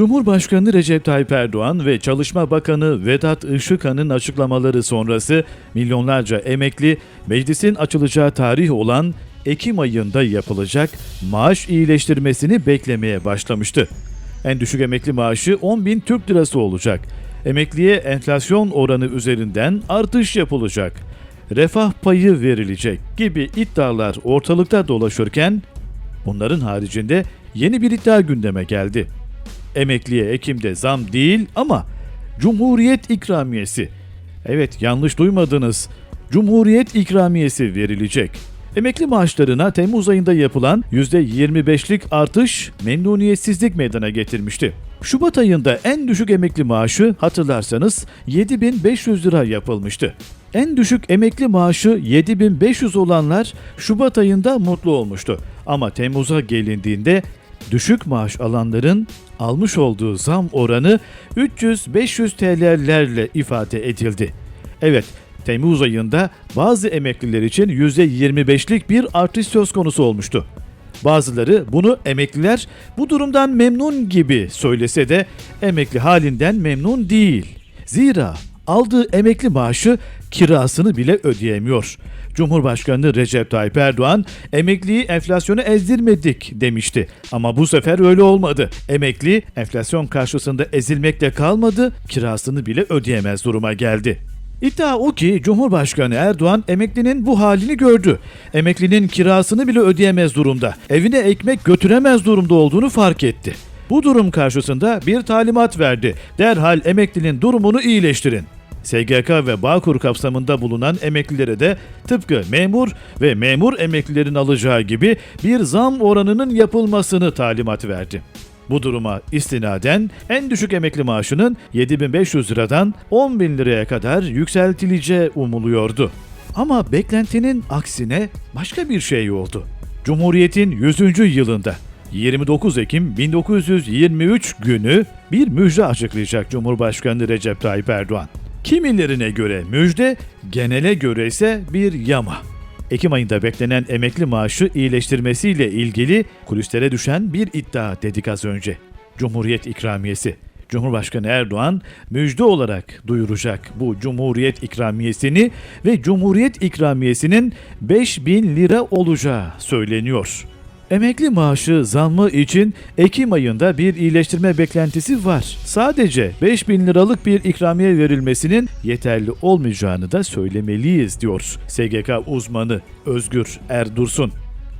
Cumhurbaşkanı Recep Tayyip Erdoğan ve Çalışma Bakanı Vedat Işıkhan'ın açıklamaları sonrası milyonlarca emekli meclisin açılacağı tarih olan Ekim ayında yapılacak maaş iyileştirmesini beklemeye başlamıştı. En düşük emekli maaşı 10 bin Türk lirası olacak. Emekliye enflasyon oranı üzerinden artış yapılacak. Refah payı verilecek gibi iddialar ortalıkta dolaşırken bunların haricinde yeni bir iddia gündeme geldi. Emekliye Ekim'de zam değil ama Cumhuriyet ikramiyesi. Evet yanlış duymadınız. Cumhuriyet ikramiyesi verilecek. Emekli maaşlarına Temmuz ayında yapılan %25'lik artış memnuniyetsizlik meydana getirmişti. Şubat ayında en düşük emekli maaşı hatırlarsanız 7500 lira yapılmıştı. En düşük emekli maaşı 7500 olanlar Şubat ayında mutlu olmuştu. Ama Temmuz'a gelindiğinde düşük maaş alanların almış olduğu zam oranı 300-500 TL'lerle ifade edildi. Evet, Temmuz ayında bazı emekliler için %25'lik bir artış söz konusu olmuştu. Bazıları bunu emekliler bu durumdan memnun gibi söylese de emekli halinden memnun değil. Zira aldığı emekli maaşı kirasını bile ödeyemiyor. Cumhurbaşkanı Recep Tayyip Erdoğan emekliyi enflasyonu ezdirmedik demişti. Ama bu sefer öyle olmadı. Emekli enflasyon karşısında ezilmekle kalmadı, kirasını bile ödeyemez duruma geldi. İddia o ki Cumhurbaşkanı Erdoğan emeklinin bu halini gördü. Emeklinin kirasını bile ödeyemez durumda. Evine ekmek götüremez durumda olduğunu fark etti. Bu durum karşısında bir talimat verdi. Derhal emeklinin durumunu iyileştirin. SGK ve Bağkur kapsamında bulunan emeklilere de tıpkı memur ve memur emeklilerin alacağı gibi bir zam oranının yapılmasını talimat verdi. Bu duruma istinaden en düşük emekli maaşının 7500 liradan 10 bin liraya kadar yükseltileceği umuluyordu. Ama beklentinin aksine başka bir şey oldu. Cumhuriyet'in 100. yılında 29 Ekim 1923 günü bir müjde açıklayacak Cumhurbaşkanı Recep Tayyip Erdoğan. Kimilerine göre müjde, genele göre ise bir yama. Ekim ayında beklenen emekli maaşı iyileştirmesiyle ilgili kulislere düşen bir iddia dedik az önce. Cumhuriyet ikramiyesi. Cumhurbaşkanı Erdoğan müjde olarak duyuracak bu Cumhuriyet ikramiyesini ve Cumhuriyet ikramiyesinin 5000 lira olacağı söyleniyor. Emekli maaşı zammı için Ekim ayında bir iyileştirme beklentisi var. Sadece 5000 liralık bir ikramiye verilmesinin yeterli olmayacağını da söylemeliyiz diyor SGK uzmanı Özgür Erdursun.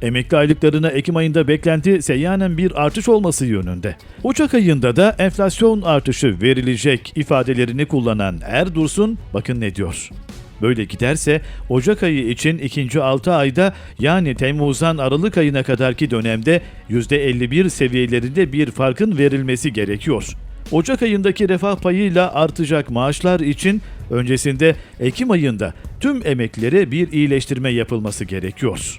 Emekli aylıklarına Ekim ayında beklenti seyyanen bir artış olması yönünde. Ocak ayında da enflasyon artışı verilecek ifadelerini kullanan Erdursun bakın ne diyor. Böyle giderse Ocak ayı için ikinci 6 ayda yani Temmuz'dan Aralık ayına kadarki dönemde %51 seviyelerinde bir farkın verilmesi gerekiyor. Ocak ayındaki refah payıyla artacak maaşlar için öncesinde Ekim ayında tüm emeklilere bir iyileştirme yapılması gerekiyor.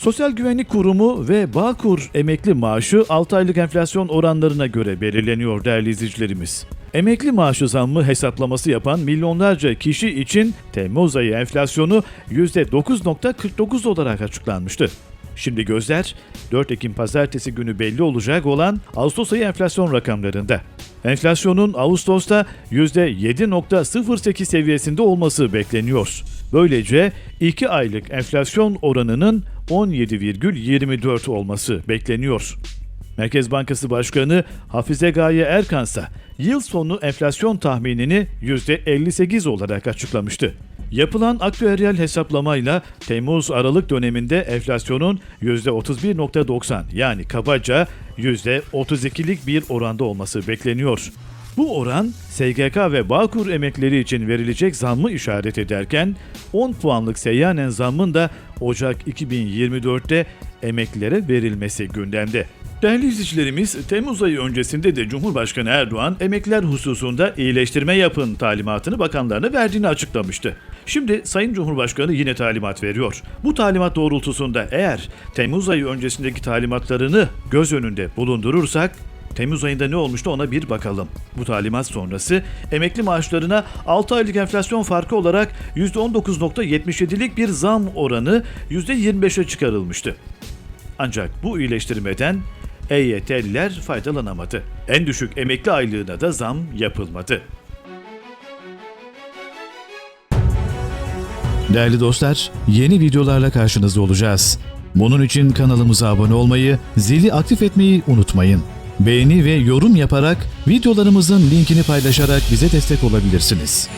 Sosyal Güvenlik Kurumu ve Bağkur emekli maaşı 6 aylık enflasyon oranlarına göre belirleniyor değerli izleyicilerimiz. Emekli maaşı zammı hesaplaması yapan milyonlarca kişi için Temmuz ayı enflasyonu %9.49 olarak açıklanmıştı. Şimdi gözler 4 Ekim pazartesi günü belli olacak olan Ağustos ayı enflasyon rakamlarında. Enflasyonun Ağustos'ta %7.08 seviyesinde olması bekleniyor. Böylece 2 aylık enflasyon oranının 17,24 olması bekleniyor. Merkez Bankası Başkanı Hafize Gaye Erkansa yıl sonu enflasyon tahminini %58 olarak açıklamıştı. Yapılan aktüeryal hesaplamayla Temmuz-Aralık döneminde enflasyonun %31.90 yani kabaca %32'lik bir oranda olması bekleniyor. Bu oran SGK ve Bağkur emekleri için verilecek zammı işaret ederken 10 puanlık seyyanen zammın da Ocak 2024'te emeklilere verilmesi gündemde. Değerli izleyicilerimiz, Temmuz ayı öncesinde de Cumhurbaşkanı Erdoğan emekliler hususunda iyileştirme yapın talimatını bakanlarına verdiğini açıklamıştı. Şimdi Sayın Cumhurbaşkanı yine talimat veriyor. Bu talimat doğrultusunda eğer Temmuz ayı öncesindeki talimatlarını göz önünde bulundurursak Temmuz ayında ne olmuştu ona bir bakalım. Bu talimat sonrası emekli maaşlarına 6 aylık enflasyon farkı olarak %19.77'lik bir zam oranı %25'e çıkarılmıştı. Ancak bu iyileştirmeden EYT'liler faydalanamadı. En düşük emekli aylığına da zam yapılmadı. Değerli dostlar, yeni videolarla karşınızda olacağız. Bunun için kanalımıza abone olmayı, zili aktif etmeyi unutmayın. Beğeni ve yorum yaparak videolarımızın linkini paylaşarak bize destek olabilirsiniz.